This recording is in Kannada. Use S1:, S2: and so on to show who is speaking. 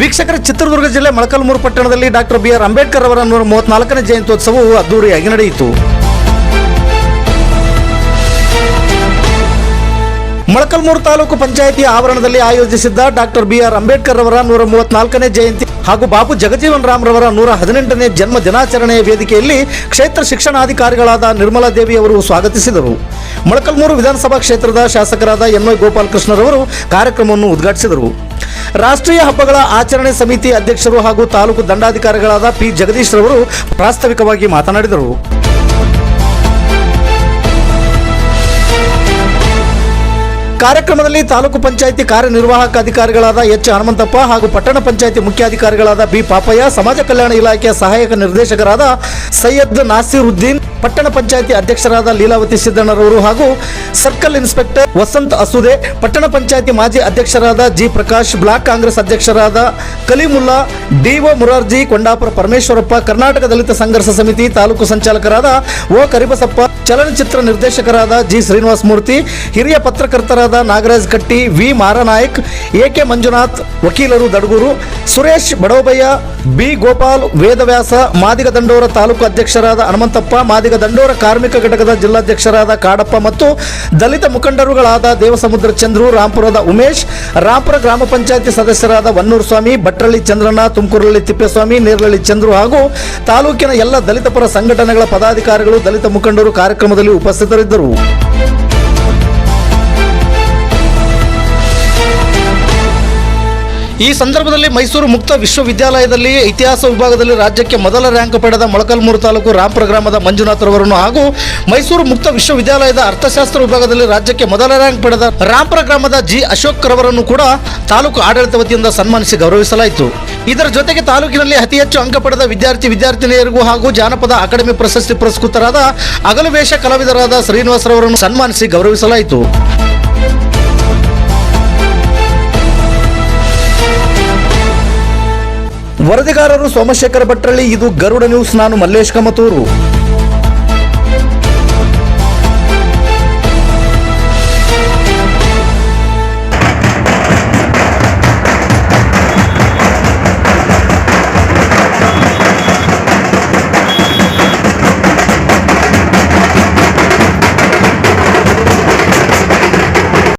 S1: ವೀಕ್ಷಕರ ಚಿತ್ರದುರ್ಗ ಜಿಲ್ಲೆ ಮೊಳಕಲ್ಮೂರು ಪಟ್ಟಣದಲ್ಲಿ ಡಾಕ್ಟರ್ ಬಿ ಆರ್ ಅಂಬೇಡ್ಕರ್ ಅವರ ನೂರ ಮೂವತ್ನಾಲ್ಕನೇ ಜಯಂತ್ಯೋತ್ಸವವು ಅದ್ದೂರಿಯಾಗಿ ನಡೆಯಿತು. ಮೊಳಕಲ್ಮೂರು ತಾಲೂಕು ಪಂಚಾಯಿತಿ ಆವರಣದಲ್ಲಿ ಆಯೋಜಿಸಿದ್ದ ಡಾಕ್ಟರ್ ಬಿ ಆರ್ ಅಂಬೇಡ್ಕರ್ ಅವರ ನೂರ ಮೂವತ್ನಾಲ್ಕನೇ ಜಯಂತಿ ಹಾಗೂ ಬಾಬು ಜಗಜೀವನ್ ರಾಮ್ ರವರ ನೂರ ಹದಿನೆಂಟನೇ ಜನ್ಮ ದಿನಾಚರಣೆಯ ವೇದಿಕೆಯಲ್ಲಿ ಕ್ಷೇತ್ರ ಶಿಕ್ಷಣಾಧಿಕಾರಿಗಳಾದ ನಿರ್ಮಲಾ ದೇವಿ ಅವರು ಸ್ವಾಗತಿಸಿದರು. ಮೊಳಕಲ್ಮೂರು ವಿಧಾನಸಭಾ ಕ್ಷೇತ್ರದ ಶಾಸಕರಾದ ಎನ್ ವೈ ಗೋಪಾಲಕೃಷ್ಣರವರು ಕಾರ್ಯಕ್ರಮವನ್ನು ಉದ್ಘಾಟಿಸಿದರು. ರಾಷ್ಟ್ರೀಯ ಹಬ್ಬಗಳ ಆಚರಣೆ ಸಮಿತಿ ಅಧ್ಯಕ್ಷರು ಹಾಗೂ ತಾಲೂಕು ದಂಡಾಧಿಕಾರಿಗಳಾದ ಪಿ ಜಗದೀಶ್ ರವರು ಪ್ರಾಸ್ತಾವಿಕವಾಗಿ ಮಾತನಾಡಿದರು. ಕಾರ್ಯಕ್ರಮದಲ್ಲಿ ತಾಲೂಕು ಪಂಚಾಯಿತಿ ಕಾರ್ಯನಿರ್ವಾಹಕ ಅಧಿಕಾರಿಗಳಾದ ಎಚ್ ಹನುಮಂತಪ್ಪ ಹಾಗೂ ಪಟ್ಟಣ ಪಂಚಾಯಿತಿ ಮುಖ್ಯಾಧಿಕಾರಿಗಳಾದ ಬಿ ಪಾಪಯ್ಯ, ಸಮಾಜ ಕಲ್ಯಾಣ ಇಲಾಖೆಯ ಸಹಾಯಕ ನಿರ್ದೇಶಕರಾದ ಸೈಯದ್ ನಾಸಿರುದ್ದೀನ್, ಪಟ್ಟಣ ಪಂಚಾಯಿತಿ ಅಧ್ಯಕ್ಷರಾದ ಲೀಲಾವತಿ ಸಿದ್ದಣ್ಣರವರು ಹಾಗೂ ಸರ್ಕಲ್ ಇನ್ಸ್ಪೆಕ್ಟರ್ ವಸಂತ್ ಅಸುದೆ, ಪಟ್ಟಣ ಪಂಚಾಯಿತಿ ಮಾಜಿ ಅಧ್ಯಕ್ಷರಾದ ಜಿ ಪ್ರಕಾಶ್, ಬ್ಲಾಕ್ ಕಾಂಗ್ರೆಸ್ ಅಧ್ಯಕ್ಷರಾದ ಕಲೀಮುಲ್ಲಾ ಡಿಒ ಮುರಾರ್ಜಿ, ಕೊಂಡಾಪುರ ಪರಮೇಶ್ವರಪ್ಪ, ಕರ್ನಾಟಕ ದಲಿತ ಸಂಘರ್ಷ ಸಮಿತಿ ತಾಲೂಕು ಸಂಚಾಲಕರಾದ ಓ. ಕರಿಬಸಪ್ಪ, ಚಲನಚಿತ್ರ ನಿರ್ದೇಶಕರಾದ ಜಿ. ಶ್ರೀನಿವಾಸ ಮೂರ್ತಿ, ಹಿರಿಯ ಪತ್ರಕರ್ತರಾದ ನಾಗರಾಜ್ ಕಟ್ಟಿ, ವಿ. ಮಾರನಾಯಕ್, ಎಕೆ ಮಂಜುನಾಥ್, ವಕೀಲರು ದಡಗೂರು, ಸುರೇಶ್ ಬಡೋಬಯ್ಯ, ಬಿ. ಗೋಪಾಲ್, ವೇದವ್ಯಾಸ, ಮಾದಿಗ ದಂಡೋರ ತಾಲೂಕು ಅಧ್ಯಕ್ಷರಾದ ಹನುಮಂತಪ್ಪ, ಮಾದಿಗ ದಂಡೋರ ಕಾರ್ಮಿಕ ಘಟಕದ ಜಿಲ್ಲಾಧ್ಯಕ್ಷರಾದ ಕಾಡಪ್ಪ ಮತ್ತು ದಲಿತ ಮುಖಂಡರುಗಳಾದ ದೇವಸಮುದ್ರ ಚಂದ್ರು, ರಾಂಪುರದ ಉಮೇಶ್, ರಾಂಪುರ ಗ್ರಾಮ ಪಂಚಾಯತಿ ಸದಸ್ಯರಾದ ವನ್ನೂರ್ ಸ್ವಾಮಿ ಭಟ್ರಳ್ಳಿ ಚಂದ್ರಣ್ಣ ತುಮಕೂರಳ್ಳಿ ತಿಪ್ಪೇಸ್ವಾಮಿ ನೇರಳಲ್ಲಿ ಚಂದ್ರು ಹಾಗೂ ತಾಲೂಕಿನ ಎಲ್ಲ ದಲಿತ ಪರ ಸಂಘಟನೆಗಳ ಪದಾಧಿಕಾರಿಗಳು, ದಲಿತ ಮುಖಂಡರು ಕಾರ್ಯಕ್ರಮದಲ್ಲಿ ಉಪಸ್ಥಿತರಿದ್ದರು. ಈ ಸಂದರ್ಭದಲ್ಲಿ ಮೈಸೂರು ಮುಕ್ತ ವಿಶ್ವವಿದ್ಯಾಲಯದಲ್ಲಿ ಇತಿಹಾಸ ವಿಭಾಗದಲ್ಲಿ ರಾಜ್ಯಕ್ಕೆ ಮೊದಲ ರ್ಯಾಂಕ್ ಪಡೆದ ಮೊಳಕಲ್ಮೂರು ತಾಲೂಕು ರಾಂಪುರ ಗ್ರಾಮದ ಮಂಜುನಾಥ್ ರವರನ್ನು ಹಾಗೂ ಮೈಸೂರು ಮುಕ್ತ ವಿಶ್ವವಿದ್ಯಾಲಯದ ಅರ್ಥಶಾಸ್ತ್ರ ವಿಭಾಗದಲ್ಲಿ ರಾಜ್ಯಕ್ಕೆ ಮೊದಲ ರ್ಯಾಂಕ್ ಪಡೆದ ರಾಂಪುರ ಗ್ರಾಮದ ಜಿ ಅಶೋಕ್ ರವರನ್ನು ಕೂಡ ತಾಲೂಕು ಆಡಳಿತ ವತಿಯಿಂದ ಸನ್ಮಾನಿಸಿ ಗೌರವಿಸಲಾಯಿತು. ಇದರ ಜೊತೆಗೆ ತಾಲೂಕಿನಲ್ಲಿ ಅತಿ ಹೆಚ್ಚು ಅಂಕ ಪಡೆದ ವಿದ್ಯಾರ್ಥಿ ವಿದ್ಯಾರ್ಥಿನಿಯರಿಗೂ ಹಾಗೂ ಜಾನಪದ ಅಕಾಡೆಮಿ ಪ್ರಶಸ್ತಿ ಪುರಸ್ಕೃತರಾದ ಅಗಲವೇಷ ಕಲಾವಿದರಾದ ಶ್ರೀನಿವಾಸ್ ರವರನ್ನು ಸನ್ಮಾನಿಸಿ ಗೌರವಿಸಲಾಯಿತು. ವರದಿಗಾರರು ಸೋಮಶೇಖರ ಭಟ್ರಳ್ಳಿ ಇದು ಗರುಡ ನ್ಯೂಸ್ ನಾನು ಮಲ್ಲೇಶ್ ಕಮತೂರು.